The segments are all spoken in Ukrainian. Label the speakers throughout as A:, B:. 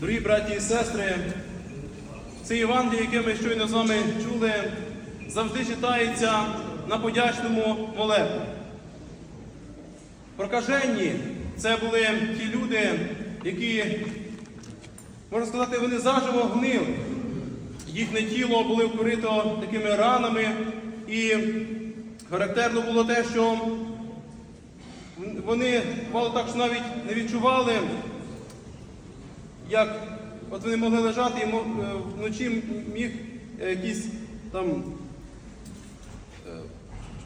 A: Дорогі браті і сестри, це Євангеліє, яке ми щойно з вами чули, завжди читається на подячному молебні. Прокаженні це були ті люди, які, можна сказати, вони заживо гнили. Їхнє тіло було вкрито такими ранами, і характерно було те, що вони бувало так, що навіть не відчували, як от вони могли лежати і е, вночі міг е, якийсь там е,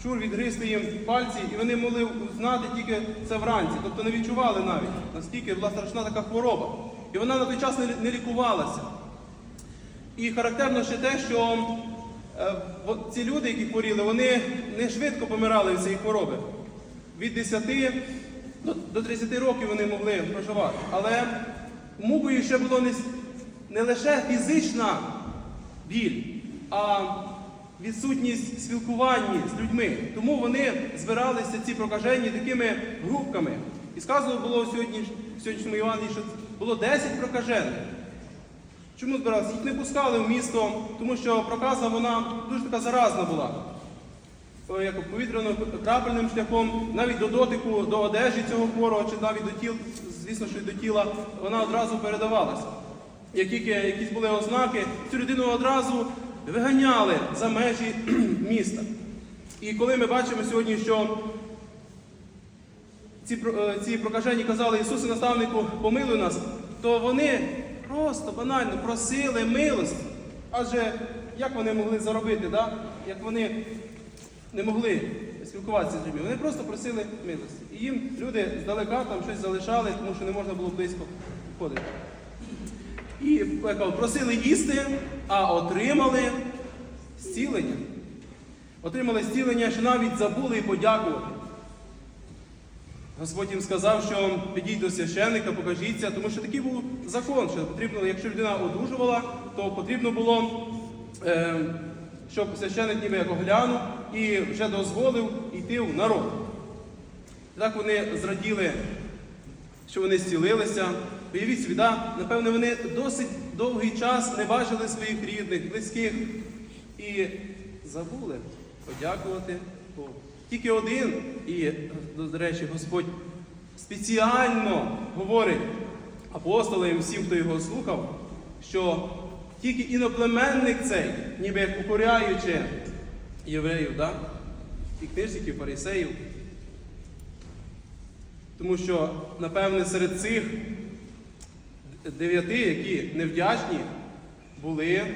A: щур відгризти їм пальці, і вони могли знати тільки це вранці, тобто не відчували навіть, наскільки була страшна така хвороба. І вона на той час не, лікувалася. І характерно ще те, що е, ці люди, які хворіли, вони не швидко помирали від цієї хвороби. Від 10 до, до 30 років вони могли проживати. Але мукою ще було не, не лише фізична біль, а відсутність спілкування з людьми. Тому вони збиралися ці прокажені такими групками. І сказано було сьогодні, сьогоднішньому Івангелії, що було 10 прокажених. Чому збиралися? Їх не пускали в місто, тому що проказа вона дуже така заразна була. О, Як повітряно-крапельним шляхом, навіть до дотику, до одежі цього хворого, чи навіть до тіл, звісно, що й до тіла, вона одразу передавалася. Як тільки якісь були ознаки, цю людину одразу виганяли за межі міста. І коли ми бачимо сьогодні, що ці, е, ці прокажені казали Ісусу наставнику, помилуй нас, то вони просто банально просили милості. Адже як вони могли заробити, да? як вони не могли спілкуватися з людьми, вони просто просили милості. І їм люди здалека там щось залишали, тому що не можна було близько підходити. І просили їсти, а отримали зцілення. Отримали зцілення, що навіть забули і подякувати. Господь їм сказав, що підіть до священника, покажіться, тому що такий був закон, що потрібно, якщо людина одужувала, то потрібно було, е, щоб священик ніби як оглянув і вже дозволив йти в народ. Так вони зраділи, що вони зцілилися. Уявіть собі, да? напевно, вони досить довгий час не бачили своїх рідних, близьких і забули подякувати Богу. Тільки один, і, до речі, Господь спеціально говорить апостолам всім, хто його слухав, що тільки іноплеменник цей, ніби як укоряючи євреїв, да? і книжників, фарисеїв, тому що, напевне, серед цих дев'яти, які невдячні, були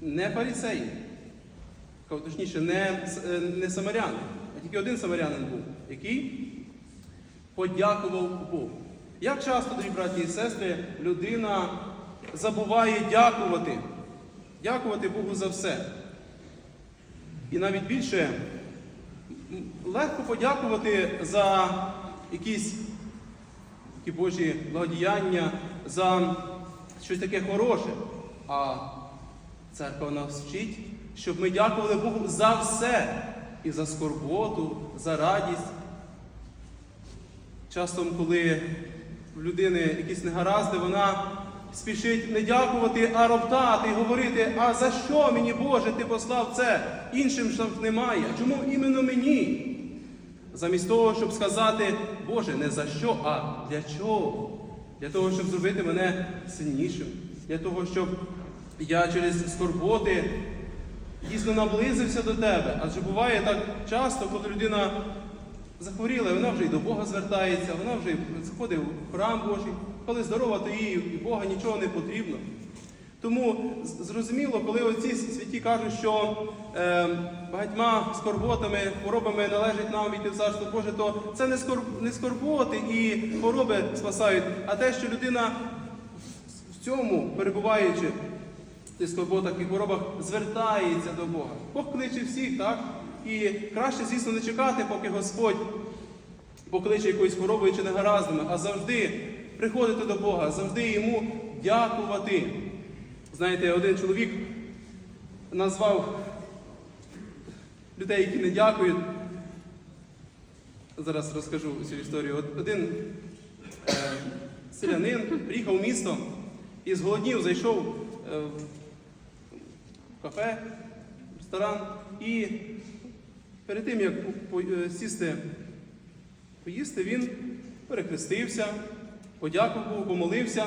A: не фарисеї. Точніше, не, е, не самаряни, а тільки один самарянин був, який подякував Богу. Як часто, дорогі браті і сестри, людина забуває дякувати, дякувати Богу за все. І навіть більше легко подякувати за якісь Божі благодіяння, за щось таке хороше. А церква нас вчить, щоб ми дякували Богу за все. І за скорботу, за радість. Часто, коли в людини якісь негаразди, вона спішить не дякувати, а роптати і говорити, а за що мені, Боже, ти послав це? Іншим ж немає. Чому іменно мені? Замість того, щоб сказати, Боже, не за що, а для чого? Для того, щоб зробити мене сильнішим, для того, щоб я через скорботи дійсно наблизився до тебе. Адже буває так часто, коли людина захворіла, і вона вже й до Бога звертається, вона вже заходить в храм Божий, коли здорова, то їй і Бога нічого не потрібно. Тому зрозуміло, коли оці святі кажуть, що е, багатьма скорботами, хворобами належить нам війти в царство Боже, то це не, скор, не скорботи і хвороби спасають, а те, що людина в цьому, перебуваючи в тих скорботах і хворобах, звертається до Бога. Бог кличе всіх, так? І краще, звісно, не чекати, поки Господь покличе якоюсь хворобою чи негараздами, а завжди приходити до Бога, завжди йому дякувати. Знаєте, один чоловік назвав людей, які не дякують. Зараз розкажу цю історію. Один е, селянин, приїхав в місто і зголоднів, зайшов е, в кафе, в ресторан і перед тим, як е, сісти поїсти, він перехрестився, подякував помолився.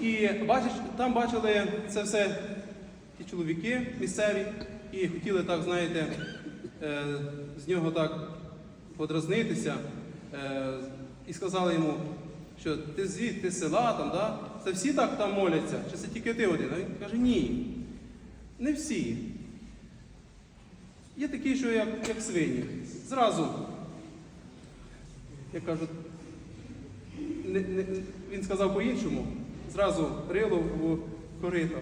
A: І бачиш, там бачили це все ті чоловіки місцеві і хотіли так, знаєте, е, з нього так подразнитися. Е, і сказали йому, що ти звідти, ти села там, да? це всі так там моляться, чи це тільки ти один? А він каже, ні, не всі. Є такі, що як, як свині. Зразу, як кажуть, не, не, він сказав по-іншому, зразу рило в корито.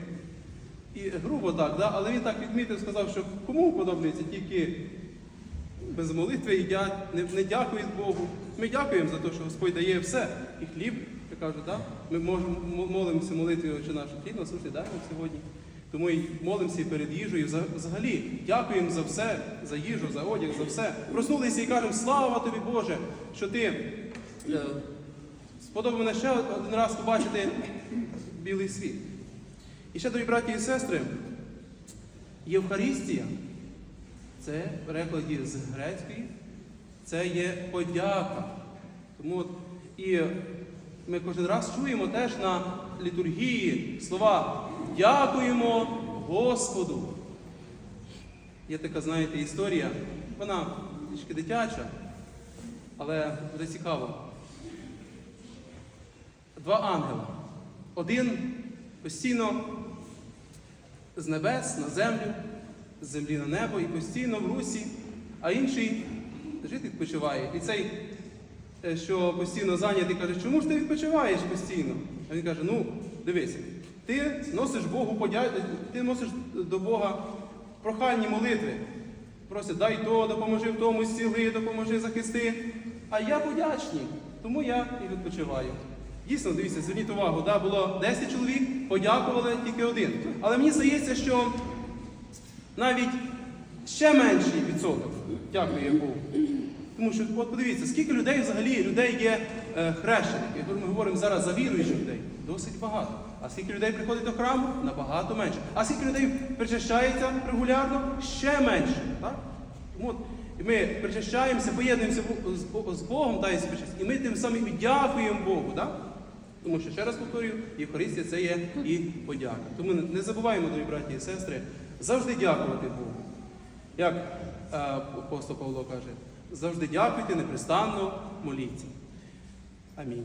A: І грубо так, да? але він так відмітив, сказав, що кому подобається тільки без молитви їдять, не, не дякують Богу. Ми дякуємо за те, що Господь дає все. І хліб, я кажу, да? ми можемо молимося молитвою чи нашу хліб, насущний дай нам сьогодні. Тому і молимося і перед їжею. Взагалі, дякуємо за все, за їжу, за одяг, за все. Проснулися і кажемо, слава тобі, Боже, що ти е, сподобав мене ще один раз побачити білий світ. І ще, дорогі браті і сестри, Євхаристія це в перекладі з грецької, це є подяка. Тому от, і ми кожен раз чуємо теж на літургії слова Дякуємо Господу. Є така, знаєте, історія, вона трішки дитяча, але буде цікаво. Два ангела. Один постійно з небес на землю, з землі на небо і постійно в русі, а інший лежить відпочиває. І цей, е, що постійно зайнятий, каже, чому ж ти відпочиваєш постійно? А він каже, ну, дивися, ти носиш Богу подя... ти носиш до Бога прохальні молитви. Просить, дай то, допоможи в тому, зціли, допоможи захисти. А я подячний, тому я і відпочиваю. Дійсно, дивіться, зверніть увагу, да, було 10 чоловік, подякували тільки один. Але мені здається, що навіть ще менший відсоток дякує Богу. Тому що, от подивіться, скільки людей взагалі людей є е, хрещених. Якщо ми говоримо зараз за віруючих людей, досить багато. А скільки людей приходить до храму? Набагато менше. А скільки людей причащається регулярно? Ще менше. Так? Тому от, ми причащаємося, поєднуємося з Богом та. І ми тим самим дякуємо Богу. Так? Тому що, ще раз повторюю, Євхаристія це є і подяка. Тому не- забуваємо, дорогі браті і сестри, завжди дякувати Богу. Як е, апостол Павло каже, завжди дякуйте, непрестанно моліться. Амінь.